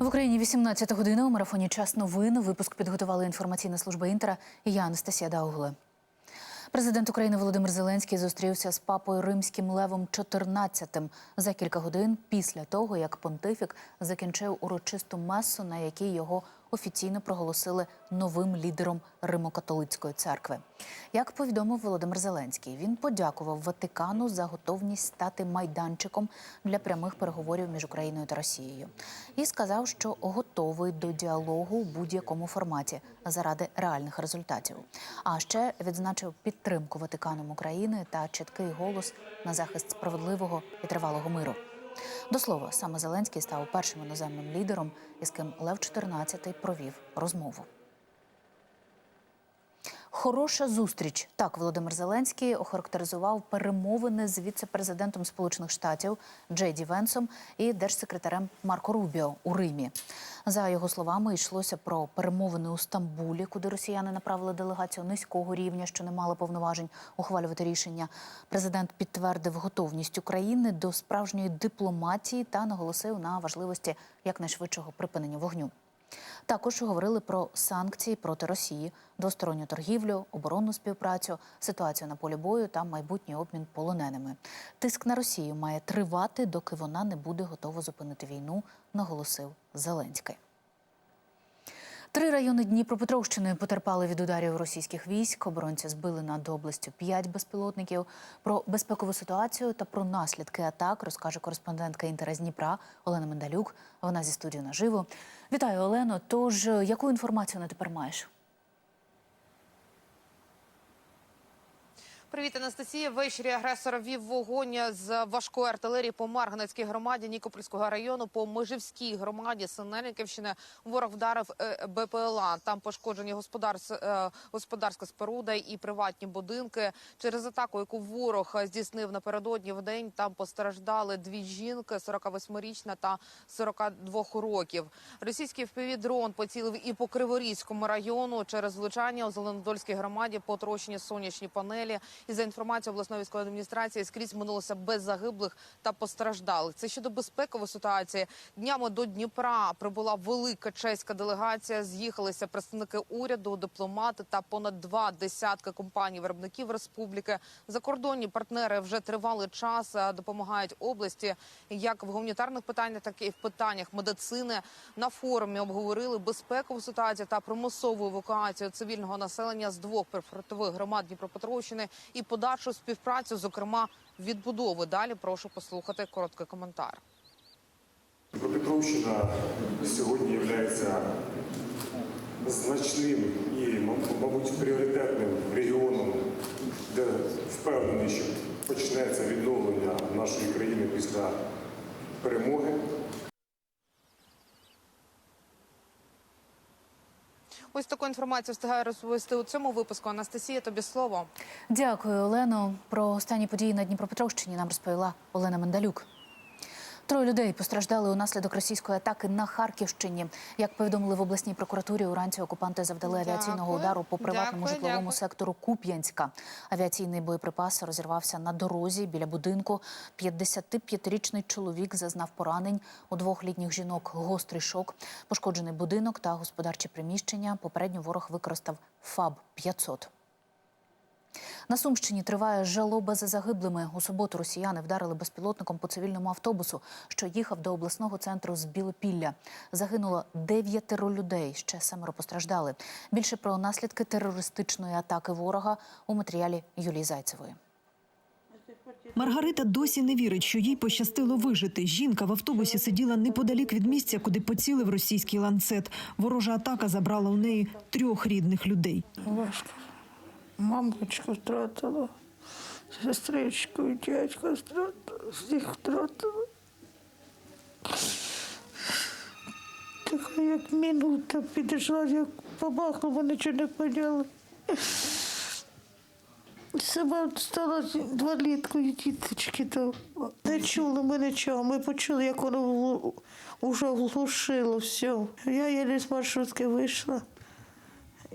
В Україні 18 година у марафоні Час новин. Випуск підготувала інформаційна служба інтера. І я Анастасія Даугле. Президент України Володимир Зеленський зустрівся з папою римським Левом XIV за кілька годин після того, як понтифік закінчив урочисту масу, на якій його офіційно проголосили новим лідером Римо-католицької церкви. Як повідомив Володимир Зеленський, він подякував Ватикану за готовність стати майданчиком для прямих переговорів між Україною та Росією і сказав, що готовий до діалогу у будь-якому форматі заради реальних результатів. А ще відзначив підтримку Ватиканом України та чіткий голос на захист справедливого і тривалого миру. До слова, саме Зеленський став першим іноземним лідером, із ким Лев 14 провів розмову. Хороша зустріч. Так Володимир Зеленський охарактеризував перемовини з віце-президентом Сполучених Штатів Джей Ді Венсом і держсекретарем Марко Рубіо у Римі. За його словами, йшлося про перемовини у Стамбулі, куди росіяни направили делегацію низького рівня, що не мала повноважень ухвалювати рішення. Президент підтвердив готовність України до справжньої дипломатії та наголосив на важливості якнайшвидшого припинення вогню. Також говорили про санкції проти Росії, двосторонню торгівлю, оборонну співпрацю, ситуацію на полі бою та майбутній обмін полоненими. Тиск на Росію має тривати, доки вона не буде готова зупинити війну, наголосив Зеленський. Три райони Дніпропетровщини потерпали від ударів російських військ. Оборонці збили над областю п'ять безпілотників. Про безпекову ситуацію та про наслідки атак розкаже кореспондентка Інтера з Дніпра Олена Мендалюк. Вона зі студії наживо. Вітаю, Олено. Тож яку інформацію на тепер маєш? Привіт, Анастасія. Ввечері агресор вів вогонь з важкої артилерії по Марганецькій громаді Нікопольського району, по Межівській громаді Синельниківщини. Ворог вдарив е, БПЛА. Там пошкоджені господарс... е, господарська споруда і приватні будинки. Через атаку, яку ворог здійснив напередодні в день, там постраждали дві жінки, 48-річна та 42 років. Російський впівдрон поцілив і по Криворізькому району через влучання у Зеленодольській громаді потрощені сонячні панелі. І за інформацією обласної військової адміністрації, скрізь минулося без загиблих та постраждалих. Це щодо безпекової ситуації. Днями до Дніпра прибула велика чеська делегація. З'їхалися представники уряду, дипломати та понад два десятки компаній виробників республіки. Закордонні партнери вже тривалий час е, допомагають області як в гуманітарних питаннях, так і в питаннях медицини. На форумі обговорили безпекову ситуацію та примусову евакуацію цивільного населення з двох прифронтових громад Дніпропетровщини і подальшу співпрацю, зокрема відбудови. Далі прошу послухати короткий коментар. Дніпропетровщина сьогодні є значним і, мабуть, пріоритетним регіоном, де впевнений, що почнеться відновлення нашої країни після перемоги. Ось таку інформацію встигаю розповісти у цьому випуску. Анастасія, тобі слово. Дякую, Олено. Про останні події на Дніпропетровщині нам розповіла Олена Мендалюк. Троє людей постраждали унаслідок російської атаки на Харківщині. Як повідомили в обласній прокуратурі, уранці окупанти завдали авіаційного удару по приватному Дякую, житловому дякую. сектору Куп'янська. Авіаційний боєприпас розірвався на дорозі біля будинку. 55-річний чоловік зазнав поранень у двох літніх жінок. Гострий шок, пошкоджений будинок та господарчі приміщення. Попередньо ворог використав ФАБ 500 на Сумщині триває жалоба за загиблими. У суботу росіяни вдарили безпілотником по цивільному автобусу, що їхав до обласного центру з Білопілля. Загинуло дев'ятеро людей. Ще семеро постраждали. Більше про наслідки терористичної атаки ворога у матеріалі Юлії Зайцевої. Маргарита досі не вірить, що їй пощастило вижити. Жінка в автобусі сиділа неподалік від місця, куди поцілив російський ланцет. Ворожа атака забрала у неї трьох рідних людей. Важко. Мамочку втратила, сестричку і дядька втратила, всіх втратила. Така як минута підійшла, як побахнула, нічого не поняла. Сама стала інвалідкою, діточки то не чули ми нічого. Ми почули, як воно вже влушило все. Я єлі з маршрутки вийшла.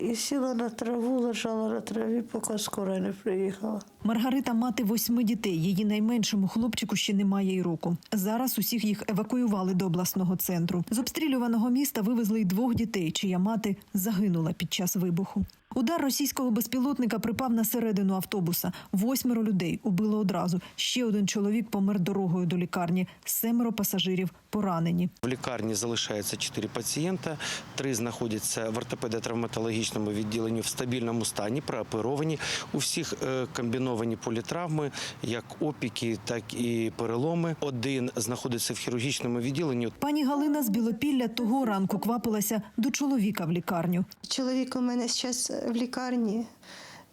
І сіла на траву, лежала на траві, поки скоро не приїхала. Маргарита мати восьми дітей. Її найменшому хлопчику ще немає й року. Зараз усіх їх евакуювали до обласного центру. З обстрілюваного міста вивезли й двох дітей, чия мати загинула під час вибуху. Удар російського безпілотника припав на середину автобуса. Восьмеро людей убило одразу. Ще один чоловік помер дорогою до лікарні. Семеро пасажирів поранені. В лікарні залишається 4 пацієнта. Три знаходяться в ортопедо-травматологічному відділенні в стабільному стані, прооперовані. У всіх е, комбіновані політравми, як опіки, так і переломи. Один знаходиться в хірургічному відділенні. Пані Галина з Білопілля того ранку квапилася до чоловіка в лікарню. Чоловік у мене зараз в лікарні,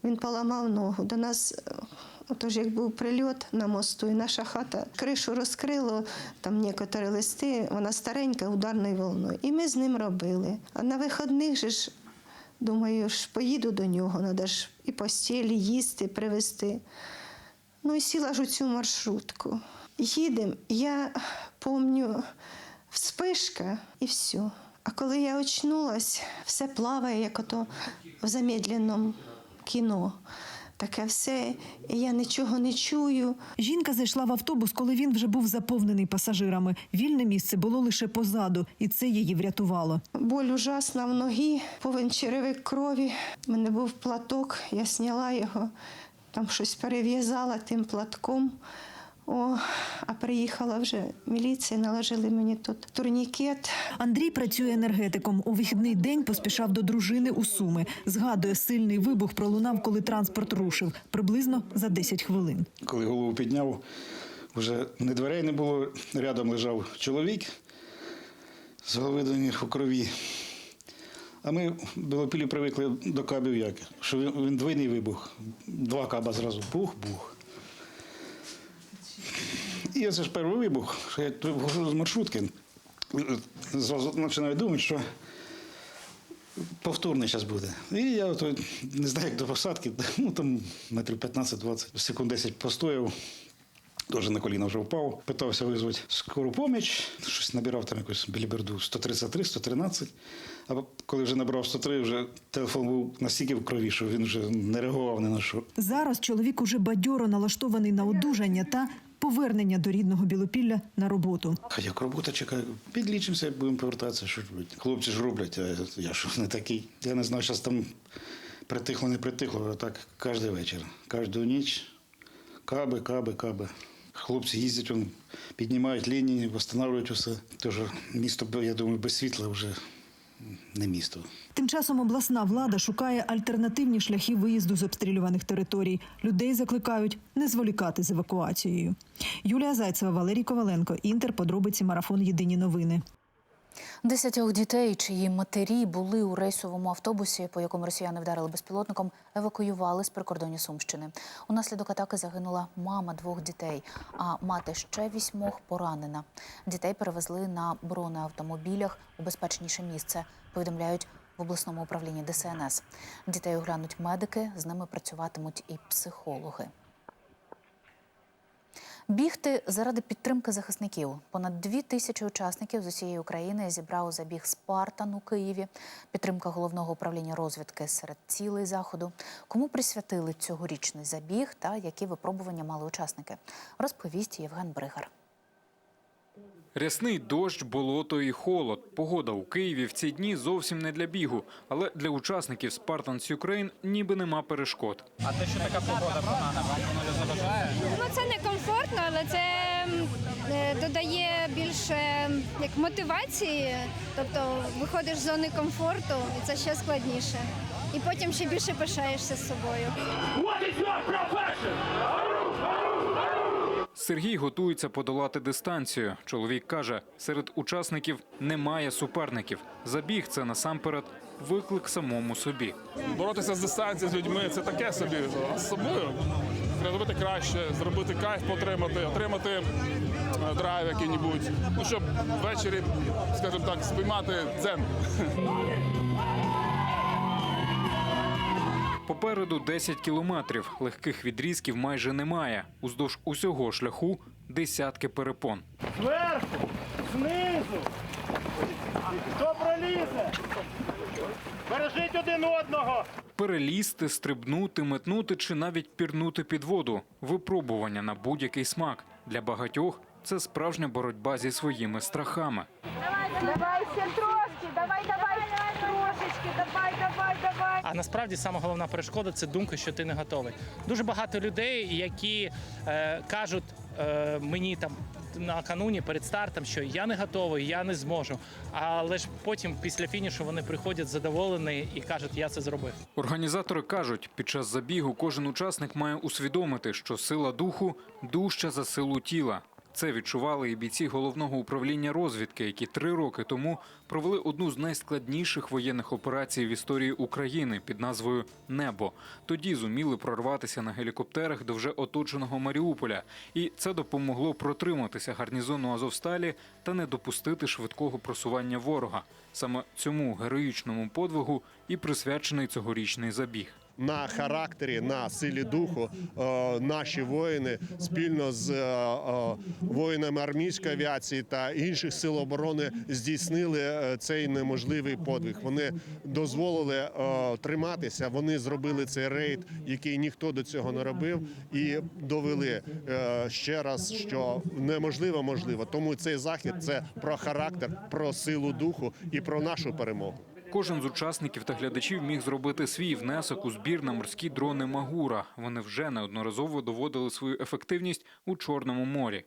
він поламав ногу. До нас, е, отож, як був прильот на мосту, і наша хата кришу розкрило, там некоторі листи, вона старенька, ударною волною. І ми з ним робили. А на виходних же ж, думаю, ж поїду до нього, треба ж і постілі, їсти, привезти. Ну і сіла ж у цю маршрутку. Їдемо, я пам'ятаю, вспишка і все. А коли я очнулась, все плаває, як ото в замедленому кіно. Таке все, і я нічого не чую. Жінка зайшла в автобус, коли він вже був заповнений пасажирами. Вільне місце було лише позаду, і це її врятувало. Боль ужасна в ногі, повен черевик крові. У мене був платок, я зняла його, там щось перев'язала тим платком. О, а приїхала вже міліція, наложили мені тут турнікет. Андрій працює енергетиком. У вихідний день поспішав до дружини у Суми. Згадує, сильний вибух пролунав, коли транспорт рушив, приблизно за 10 хвилин. Коли голову підняв, вже не дверей не було, рядом лежав чоловік з голови до ніг у крові. А ми в Білопілі привикли до кабів як, що він, двойний вибух. Два каба зразу бух-бух. І оце ж перший вибух, що я тут виходжу з маршрутки. Зразу починаю думати, що повторний зараз буде. І я от, не знаю, як до посадки, ну там метрів 15-20, секунд 10 постояв. Теж на коліна вже впав, питався визвати скору поміч, щось набирав там якусь біліберду 133, 113. А коли вже набрав 103, вже телефон був настільки в крові, що він вже не реагував ні на що. Зараз чоловік уже бадьоро налаштований на одужання та повернення до рідного Білопілля на роботу. А як робота чекає, підлічимося, будемо повертатися. Що робити? Хлопці ж роблять, а я що не такий. Я не знаю, зараз там притихло, не притихло, а так кожен вечір, кожну ніч. Каби, каби, каби. Хлопці їздять, піднімають лінії, встановлюють усе. Тож місто, я думаю, без світла вже не місто. Тим часом обласна влада шукає альтернативні шляхи виїзду з обстрілюваних територій. Людей закликають не зволікати з евакуацією. Юлія Зайцева, Валерій Коваленко, Інтер. Подробиці марафон. Єдині новини. Десятьох дітей, чиї матері були у рейсовому автобусі, по якому росіяни вдарили безпілотником, евакуювали з прикордоння Сумщини. Унаслідок атаки загинула мама двох дітей, а мати ще вісьмох поранена. Дітей перевезли на бронеавтомобілях у безпечніше місце. Повідомляють в обласному управлінні ДСНС. Дітей оглянуть медики, з ними працюватимуть і психологи. Бігти заради підтримки захисників. Понад дві тисячі учасників з усієї України зібрав забіг Спартан у Києві. Підтримка головного управління розвідки серед цілей заходу. Кому присвятили цьогорічний забіг та які випробування мали учасники, розповість Євген Бригар. Рясний дощ, болото і холод. Погода у Києві в ці дні зовсім не для бігу, але для учасників Spartans Ukraine ніби нема перешкод. А те, що така попада багана, Ну це не комфортно, але це е, додає більше як мотивації. Тобто виходиш з зони комфорту, і це ще складніше. І потім ще більше пишаєшся з собою. Сергій готується подолати дистанцію. Чоловік каже, серед учасників немає суперників. Забіг це насамперед виклик самому собі. боротися з дистанцією з людьми це таке собі з собою. Зробити краще, зробити кайф, потримати, отримати е, драйв який-небудь. Ну, щоб ввечері, скажімо так, спіймати дзен. Попереду 10 кілометрів. Легких відрізків майже немає. Уздовж усього шляху десятки перепон. Зверху, знизу. Хто пролізе? Бережіть один одного! Перелізти, стрибнути, метнути чи навіть пірнути під воду випробування на будь-який смак. Для багатьох це справжня боротьба зі своїми страхами. Давай ще трошки, давай, давай, трошечки, давай, давай, давай. А насправді саме головна перешкода це думка, що ти не готовий. Дуже багато людей, які е, кажуть е, мені там накануні перед стартом, що я не готовий, я не зможу. Але ж потім, після фінішу, вони приходять задоволені і кажуть, я це зробив. Організатори кажуть, під час забігу кожен учасник має усвідомити, що сила духу дужча за силу тіла. Це відчували і бійці головного управління розвідки, які три роки тому провели одну з найскладніших воєнних операцій в історії України під назвою Небо. Тоді зуміли прорватися на гелікоптерах до вже оточеного Маріуполя, і це допомогло протриматися гарнізону Азовсталі та не допустити швидкого просування ворога. Саме цьому героїчному подвигу і присвячений цьогорічний забіг. На характері, на силі духу е, наші воїни спільно з е, е, воїнами армійської авіації та інших сил оборони здійснили цей неможливий подвиг. Вони дозволили триматися. Вони зробили цей рейд, який ніхто до цього не робив, і довели ще раз, що неможливо можливо. Тому цей захід це про характер, про силу духу і про нашу перемогу. Кожен з учасників та глядачів міг зробити свій внесок у збір на морські дрони Магура. Вони вже неодноразово доводили свою ефективність у Чорному морі.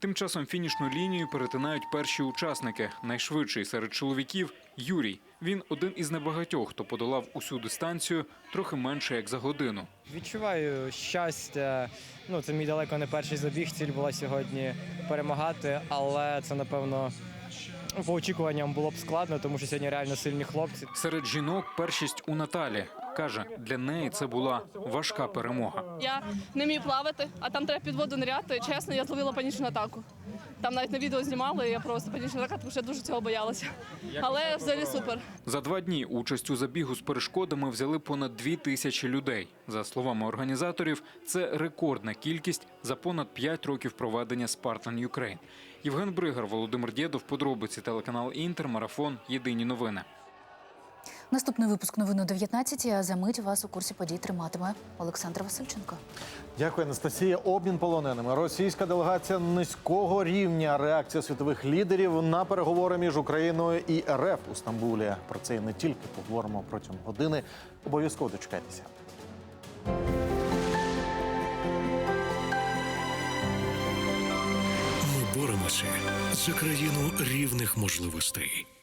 Тим часом фінішну лінію перетинають перші учасники. Найшвидший серед чоловіків Юрій. Він один із небагатьох, хто подолав усю дистанцію трохи менше як за годину. Відчуваю щастя. Ну, це мій далеко не перший забіг. Ціль була сьогодні перемагати, але це напевно. По очікуванням було б складно, тому що сьогодні реально сильні хлопці. Серед жінок першість у Наталі каже, для неї це була важка перемога. Я не вмію плавати, а там треба під воду ниряти. Чесно, я зловила панічну атаку. Там навіть на відео знімали, і я просто панічна атака, тому що я дуже цього боялася. Але взагалі супер. За два дні участь у забігу з перешкодами взяли понад дві тисячі людей. За словами організаторів, це рекордна кількість за понад п'ять років проведення Spartan Ukraine. Євген Бригар, Володимир Дєдов, подробиці телеканал Інтер, марафон. Єдині новини. Наступний випуск новин о 19 а за мить вас у курсі подій триматиме Олександр Васильченко. Дякую, Анастасія. Обмін полоненими. Російська делегація низького рівня. Реакція світових лідерів на переговори між Україною і РФ у Стамбулі. Про це і не тільки поговоримо протягом години. Обов'язково дочекайтеся. Ми боремося за країну рівних можливостей.